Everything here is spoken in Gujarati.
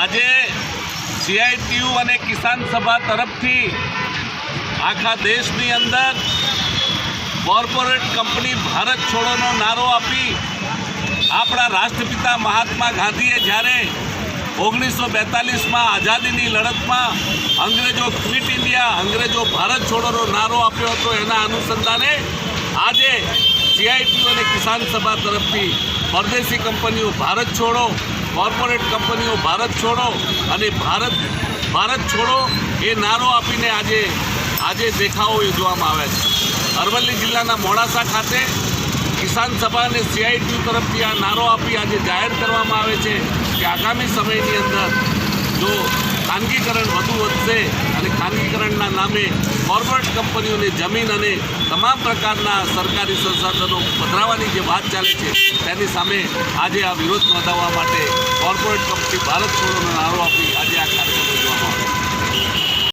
આજે સીઆઈટીયુ અને કિસાન સભા તરફથી આખા દેશની અંદર કોર્પોરેટ કંપની ભારત છોડોનો નારો આપી આપણા રાષ્ટ્રપિતા મહાત્મા ગાંધીએ જ્યારે ઓગણીસો બેતાલીસમાં આઝાદીની લડતમાં અંગ્રેજો ક્વિટ ઇન્ડિયા, અંગ્રેજો ભારત છોડોનો નારો આપ્યો હતો એના અનુસંધાને આજે સીઆઈટીયુ અને કિસાન સભા તરફથી પરદેશી કંપનીઓ ભારત છોડો, કોર્પોરેટ કંપનીઓ ભારત છોડો અને ભારત ભારત છોડો એ નારો આપીને આજે આજે દેખાવો યોજવામાં આવ્યા છે. અરવલ્લી જિલ્લાના મોડાસા ખાતે કિસાન સભા અને સીઆઈટીયુ તરફથી આ નારો આપી આજે જાહેર કરવામાં આવે છે કે આગામી સમયની અંદર ખાનગીકરણ વધુ વધશે અને ખાનગીકરણના નામે કોર્પોરેટ કંપનીઓને જમીન અને તમામ પ્રકારના સરકારી સંસાધનો પધરાવવાની જે વાત ચાલે છે, તેની સામે આજે આ વિરોધ નોંધાવવા માટે કોર્પોરેટ કંપની ભારત છોડોનો નારો આપી આજે આ